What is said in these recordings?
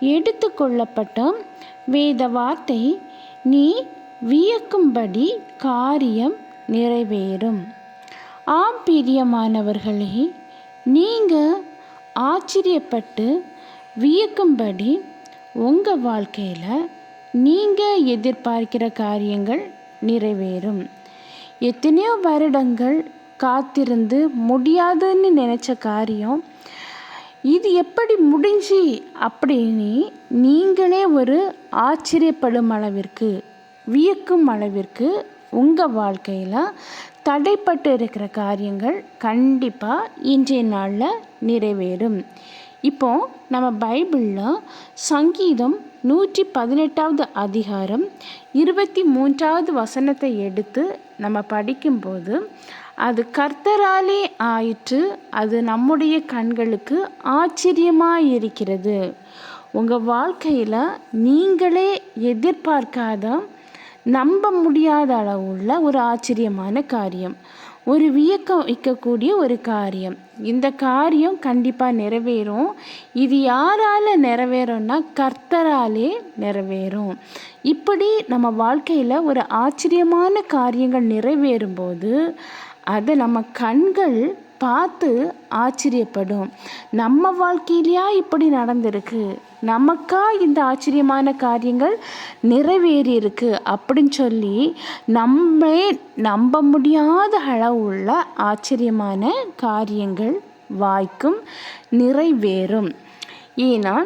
எடுத்துக்கொள்ளப்பட்ட வேத வார்த்தை நீ வியக்கும்படி காரியம் நிறைவேறும். ஆம் பிரியமானவர்களே நீங்கள் ஆச்சரியப்பட்டு வியக்கும்படி உங்கள் வாழ்க்கையில் நீங்கள் எதிர்பார்க்கிற காரியங்கள் நிறைவேறும். எத்தனையோ வருடங்கள் காத்திருந்து முடியாதுன்னு நினச்ச காரியம் இது எப்படி முடிஞ்சு அப்படின்னு நீங்களே ஒரு ஆச்சரியப்படும் அளவிற்கு வியக்கும் அளவிற்கு உங்கள் வாழ்க்கையில் தடைப்பட்டு இருக்கிற காரியங்கள் கண்டிப்பாக இன்றைய நாளில் நிறைவேறும். இப்போ நம்ம பைபிளில் சங்கீதம் நூற்றி பதினெட்டாவது அதிகாரம் இருபத்தி மூன்றாவது வசனத்தை எடுத்து நம்ம படிக்கும்போது அது கர்த்தராலே ஆயிற்று அது நம்முடைய கண்களுக்கு ஆச்சரியமாக இருக்கிறது உங்கள் வாழ்க்கையில் நீங்களே எதிர்பார்க்காத நம்ப முடியாத அளவுள்ள ஒரு ஆச்சரியமான காரியம். ஒரு வியக்கம் வைக்கக்கூடிய ஒரு காரியம். இந்த காரியம் கண்டிப்பாக நிறைவேறும். இது யாரால் நிறைவேறும்னா கர்த்தராலே நிறைவேறும். இப்படி நம்ம வாழ்க்கையில் ஒரு ஆச்சரியமான காரியங்கள் நிறைவேறும்போது அது நம்ம கண்கள் பார்த்து ஆச்சரியப்படும். நம்ம வாழ்க்கையிலையா இப்படி நடந்திருக்கு? நமக்கா இந்த ஆச்சரியமான காரியங்கள் நிறைவேறியிருக்கு அப்படின்னு சொல்லி நம்மே நம்ப முடியாத அளவுள்ள ஆச்சரியமான காரியங்கள் வாய்க்கும் நிறைவேறும். ஏன்னா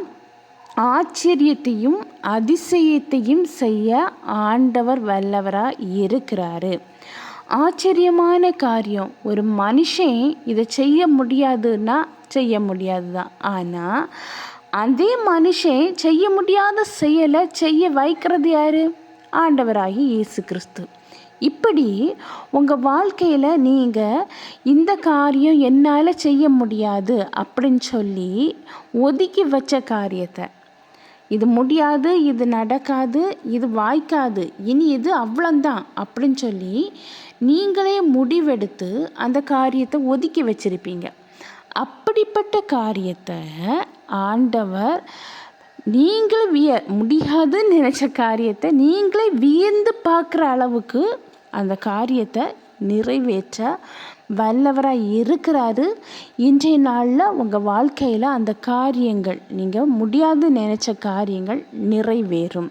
ஆச்சரியத்தையும் அதிசயத்தையும் செய்ய ஆண்டவர் வல்லவராக இருக்கிறாரு. ஆச்சரியமான காரியம். ஒரு மனுஷன் இதை செய்ய முடியாதுன்னா செய்ய முடியாது தான் ஆனால் அதே மனுஷன் செய்ய முடியாத செயலை செய்ய வைக்கிறது யார்? ஆண்டவராகி இயேசு கிறிஸ்து. இப்படி உங்கள் வாழ்க்கையில் நீங்கள் இந்த காரியம் என்னால் செய்ய முடியாது அப்படின்னு சொல்லி ஒதுக்கி வச்ச காரியத்தை இது முடியாது இது நடக்காது இது வாய்க்காது இனி இது அவ்வளோந்தான் அப்படின்னு சொல்லி நீங்களே முடிவெடுத்து அந்த காரியத்தை ஒதுக்கி வச்சுருப்பீங்க. அப்படிப்பட்ட காரியத்தை ஆண்டவர் நீங்களே விய முடியாதுன்னு நினச்ச காரியத்தை நீங்களே வியந்து பார்க்குற அளவுக்கு அந்த காரியத்தை நிறைவேற்ற வல்லவராக இருக்கிறாரு. இன்றைய நாளில் உங்கள் வாழ்க்கையில் அந்த காரியங்கள் நீங்கள் முடியாது நினச்ச காரியங்கள் நிறைவேறும்.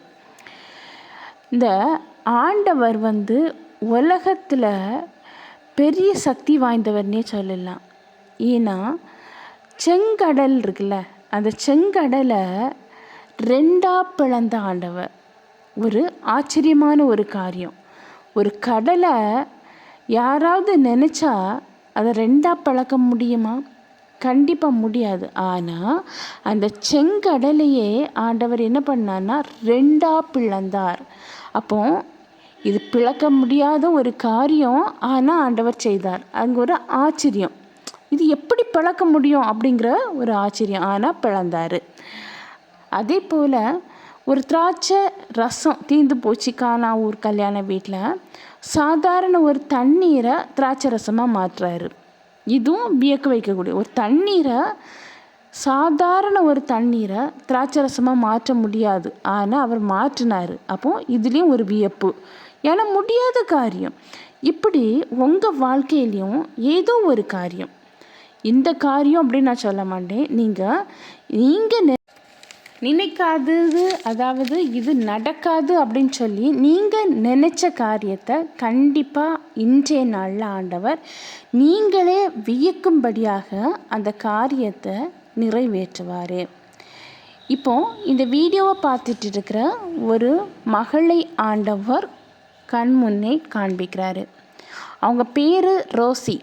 இந்த ஆண்டவர் வந்து உலகத்தில் பெரிய சக்தி வாய்ந்தவர்னே சொல்லலாம். ஏன்னா செங்கடல் இருக்குல்ல அந்த செங்கடலை ரெண்டாக பிளந்த ஆண்டவர். ஒரு ஆச்சரியமான ஒரு காரியம். ஒரு கடலை யாராவது நினச்சா அதை ரெண்டாக பழக்க முடியுமா? கண்டிப்பாக முடியாது. ஆனால் அந்த செங்கடலையே ஆண்டவர் என்ன பண்ணார்னா ரெண்டாக பிளந்தார். அப்போ இது பிளக்க முடியாத ஒரு காரியம் ஆனால் ஆண்டவர் செய்தார். அங்கே ஒரு ஆச்சரியம். இது எப்படி பிளக்க முடியும் அப்படிங்கிற ஒரு ஆச்சரியம். ஆனால் பிளந்தார். அதே போல் ஒரு திராட்சை ரசம் தீர்ந்து போச்சு காணா ஊர் கல்யாண வீட்டில் சாதாரண ஒரு தண்ணீரை திராட்சை ரசமாக மாற்றுறாரு இதுவும் வியக்க வைக்கக்கூடிய ஒரு தண்ணீரை சாதாரண ஒரு தண்ணீரை திராட்சை ரசமாக மாற்ற முடியாது. ஆனால் அவர் மாற்றினார். அப்போ இதுலேயும் ஒரு வியப்பு. ஏன்னா முடியாத காரியம். இப்படி உங்கள் வாழ்க்கையிலையும் ஏதோ ஒரு காரியம். இந்த காரியம் அப்படின்னு நான் சொல்ல மாட்டேன். நீங்கள் நீங்கள் நினைக்காதது அதாவது இது நடக்காது அப்படின்னு சொல்லி நீங்கள் நினச்ச காரியத்தை கண்டிப்பாக இன்றைய நாளில் ஆண்டவர் நீங்களே வியக்கும்படியாக அந்த காரியத்தை நிறைவேற்றுவார். இப்போ இந்த வீடியோவை பார்த்துட்டு இருக்கிற ஒரு மகளை ஆண்டவர் கண் முன்னே காண்பிக்கிறாரு. அவங்க பேர் ரோசி.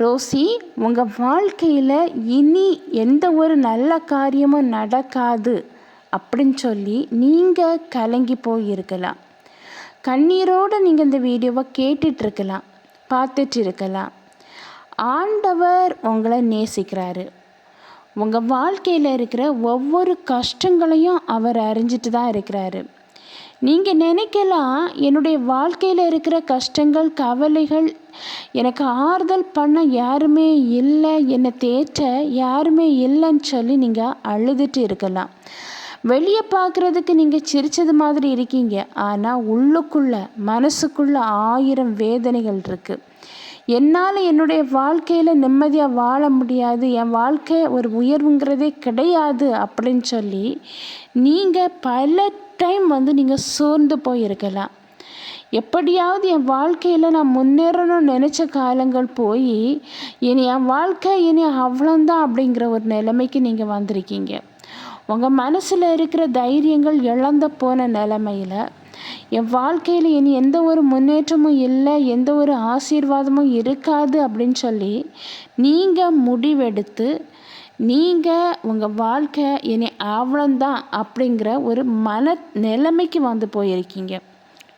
ரோசி உங்கள் வாழ்க்கையில் இனி எந்த ஒரு நல்ல காரியமும் நடக்காது அப்படின்னு சொல்லி நீங்கள் கலங்கி போயிருக்கலாம். கண்ணீரோடு நீங்கள் இந்த வீடியோவை கேட்டுட்ருக்கலாம் பார்த்துட்டு இருக்கலாம். ஆண்டவர் உங்களை நேசிக்கிறாரு. உங்கள் வாழ்க்கையில் இருக்கிற ஒவ்வொரு கஷ்டங்களையும் அவர் அறிஞ்சிட்டு தான் இருக்கிறாரு. நீங்கள் நினைக்கலாம் என்னுடைய வாழ்க்கையில் இருக்கிற கஷ்டங்கள் கவலைகள் எனக்கு ஆறுதல் பண்ண யாருமே இல்லை என்னை தேற்ற யாருமே இல்லைன்னு சொல்லி நீங்கள் அழுதுட்டு இருக்கலாம். வெளியே பார்க்குறதுக்கு நீங்கள் சிரித்தது மாதிரி இருக்கீங்க. ஆனால் உள்ளுக்குள்ளே மனசுக்குள்ளே ஆயிரம் வேதனைகள் இருக்குது என்னால் என்னுடைய வாழ்க்கையில் நிம்மதியாக வாழ முடியாது. என் வாழ்க்கை ஒரு உயர்வுங்கிறதே கிடையாது அப்படின்னு சொல்லி நீங்கள் பல டைம் வந்து நீங்கள் சோர்ந்து போயிருக்கலாம். எப்படியாவது என் வாழ்க்கையில் நான் முன்னேறணும்னு நினச்ச காலங்கள் போய் இனி என் வாழ்க்கை இனி அவ்வளோந்தான் அப்படிங்கிற ஒரு நிலைமைக்கு நீங்கள் வந்திருக்கீங்க. உங்கள் மனசில் இருக்கிற தைரியங்கள் இழந்து போன நிலமையில் என் வாழ்க்கையில் இனி எந்த ஒரு முன்னேற்றமும் இல்லை எந்த ஒரு ஆசீர்வாதமும் இருக்காது அப்படின்னு சொல்லி நீங்கள் முடிவெடுத்து நீங்கள் உங்கள் வாழ்க்கை இனி அவ்வளோந்தான் அப்படிங்கிற ஒரு மன நிலைமைக்கு வந்து போயிருக்கீங்க.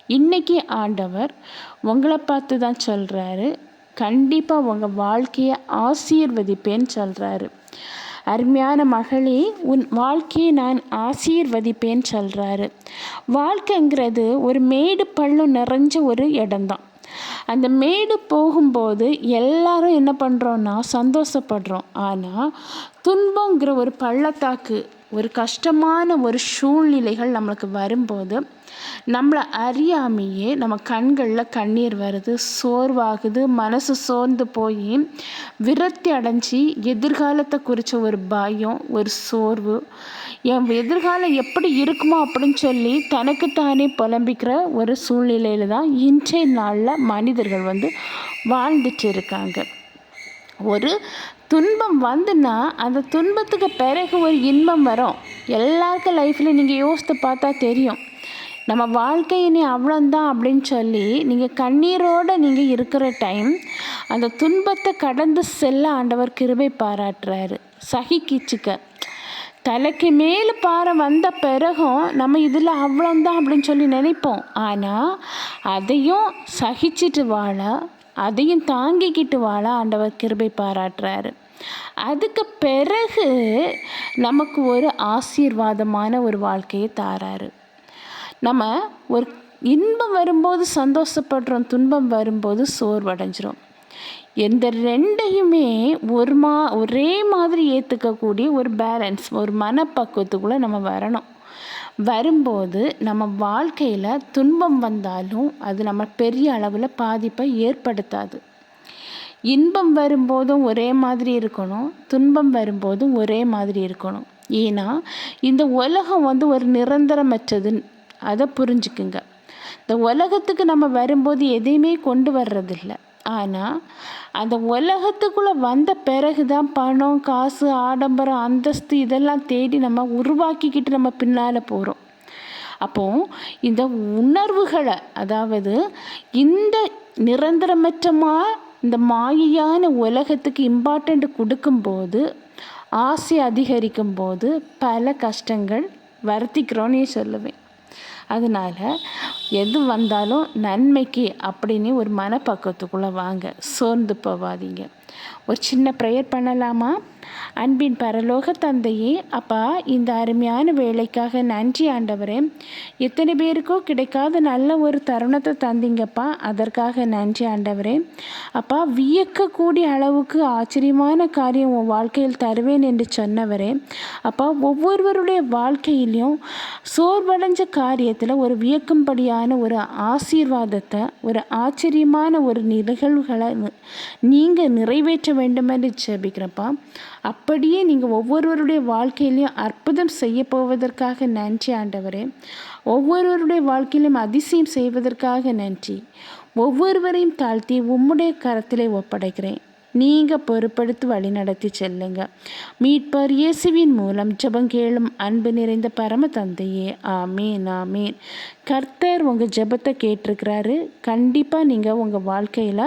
இன்றைக்கி ஆண்டவர் உங்களை பார்த்து தான் சொல்கிறாரு கண்டிப்பாக உங்கள் வாழ்க்கையை ஆசீர்வதிப்பேன்னு சொல்கிறாரு அருமையான மகளே உன் வாழ்க்கையை நான் ஆசீர்வதிப்பேன்னு சொல்கிறாரு வாழ்க்கைங்கிறது ஒரு மேடு பள்ளம் நிறைஞ்ச ஒரு இடம்தான். அந்த மேடு போகும்போது எல்லாரும் என்ன பண்ணுறோன்னா சந்தோஷப்படுறோம். ஆனால் துன்பங்கிற ஒரு பள்ளத்தாக்கு ஒரு கஷ்டமான ஒரு சூழ்நிலைகள் நம்மளுக்கு வரும்போது நம்மளை அறியாமையே நம்ம கண்களில் கண்ணீர் வருது சோர்வாகுது மனசு சோர்ந்து போய் விரக்தி அடைஞ்சி எதிர்காலத்தை குறித்த ஒரு பயம் ஒரு சோர்வு என் எதிர்காலம் எப்படி இருக்குமோ அப்படின்னு சொல்லி தனக்குத்தானே புலம்பிக்கிற ஒரு சூழ்நிலையில் தான் இன்றைய நாளில் மனிதர்கள் வந்து வாழ்ந்துட்டு இருக்காங்க. ஒரு துன்பம் வந்துன்னா அந்த துன்பத்துக்கு பிறகு ஒரு இன்பம் வரும். எல்லாருக்கும் லைஃப்பில் நீங்கள் யோசித்து பார்த்தா தெரியும். நம்ம வாழ்க்கை இனி அவ்வளோந்தான் அப்படின்னு சொல்லி நீங்கள் கண்ணீரோடு நீங்கள் இருக்கிற டைம் அந்த துன்பத்தை கடந்து செல்ல ஆண்டவர் கிருபை பாராட்டுறாரு. சகிக்கிச்சுக்க தலைக்கு மேலே பாறை வந்த பிறகும் நம்ம இதில் அவ்வளோந்தான் அப்படின்னு சொல்லி நினைப்போம். ஆனால் அதையும் சகிச்சிட்டு வாழ அதையும் தாங்கிக்கிட்டு வாழ ஆண்டவர் கிருபை பாராட்டுறாரு. அதுக்கு பிறகு நமக்கு ஒரு ஆசீர்வாதமான ஒரு வாழ்க்கையை தாராரு. நம்ம ஒரு இன்பம் வரும்போது சந்தோஷப்படுறோம் துன்பம் வரும்போது சோர்வடைஞ்சிரும். எந்த ரெண்டையுமே ஒரு மா ஒரே மாதிரி ஏற்றுக்கக்கூடிய ஒரு பேலன்ஸ் ஒரு மனப்பக்குவத்துக்குள்ளே நம்ம வரணும். வரும்போது நம்ம வாழ்க்கையில் துன்பம் வந்தாலும் அது நம்ம பெரிய அளவில் பாதிப்பை ஏற்படுத்தாது. இன்பம் வரும்போதும் ஒரே மாதிரி இருக்கணும் துன்பம் வரும்போதும் ஒரே மாதிரி இருக்கணும். ஏன்னா இந்த உலகம் வந்து ஒரு நிரந்தரமற்றது. அதை புரிஞ்சுக்குங்க. இந்த உலகத்துக்கு நம்ம வரும்போது எதையுமே கொண்டு வர்றதில்ல. ஆனால் அந்த உலகத்துக்குள்ளே வந்த பிறகு தான் பணம் காசு ஆடம்பரம் அந்தஸ்து இதெல்லாம் தேடி நம்ம உருவாக்கிக்கிட்டு நம்ம பின்னால் போகிறோம் அப்போது இந்த உணர்வுகளை அதாவது இந்த நிரந்தரமற்றமாக இந்த மாயையான உலகத்துக்கு இம்பார்ட்டண்ட் கொடுக்கும்போது ஆசை அதிகரிக்கும் போது பல கஷ்டங்கள் வருத்திக்கிறோன்னே சொல்லுவேன். அதனால் எது வந்தாலும் நன்மைக்கு அப்படின்னு ஒரு மனப்பக்குவத்துக்குள்ளே வாங்க. சோர்ந்து போவாதீங்க. ஒரு சின்ன ப்ரேயர் பண்ணலாமா? அன்பின் பரலோக தந்தையே அப்பா இந்த அருமையான வேலைக்காக நன்றி ஆண்டவரே. எத்தனை பேருக்கோ கிடைக்காத நல்ல ஒரு தருணத்தை தந்தீங்கப்பா. அதற்காக நன்றி ஆண்டவரே. அப்பா வியக்கக்கூடிய அளவுக்கு ஆச்சரியமான காரியம் உன் வாழ்க்கையில் தருவேன் என்று சொன்னவரே. அப்பா ஒவ்வொருவருடைய வாழ்க்கையிலையும் சோர்வடைஞ்ச காரியத்தில் ஒரு வியக்கும்படியான ஒரு ஆசீர்வாதத்தை ஒரு ஆச்சரியமான ஒரு நிகழ்வுகளை நீங்கள் நிறைவேற்ற வேண்டும் என்று ஜெபிக்கிறப்பா அப்படியே நீங்கள் ஒவ்வொருவருடைய வாழ்க்கையிலையும் அற்புதம் செய்ய போவதற்காக நன்றி ஆண்டவரே. ஒவ்வொருவருடைய வாழ்க்கையிலும் அதிசயம் செய்வதற்காக நன்றி. ஒவ்வொருவரையும் தாழ்த்தி உம்முடைய கரத்திலே ஒப்படைக்கிறேன். நீங்கள் பொறுப்படுத்தி வழி நடத்தி செல்லுங்க. மீட்பர் இயேசுவின் மூலம் ஜபங்கேளும் அன்பு நிறைந்த பரம தந்தையே ஆமேன் ஆமேன். கர்த்தர் உங்கள் ஜபத்தை கேட்டிருக்கிறாரு. கண்டிப்பாக நீங்கள் உங்கள் வாழ்க்கையில்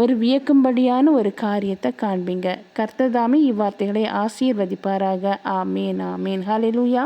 ஒரு வியக்கும்படியான ஒரு காரியத்தை காண்பீங்க. கர்த்தர் தாமே இவ்வார்த்தைகளை ஆசீர்வதிப்பாராக. ஆமேன் ஆமேன். ஹாலேலூயா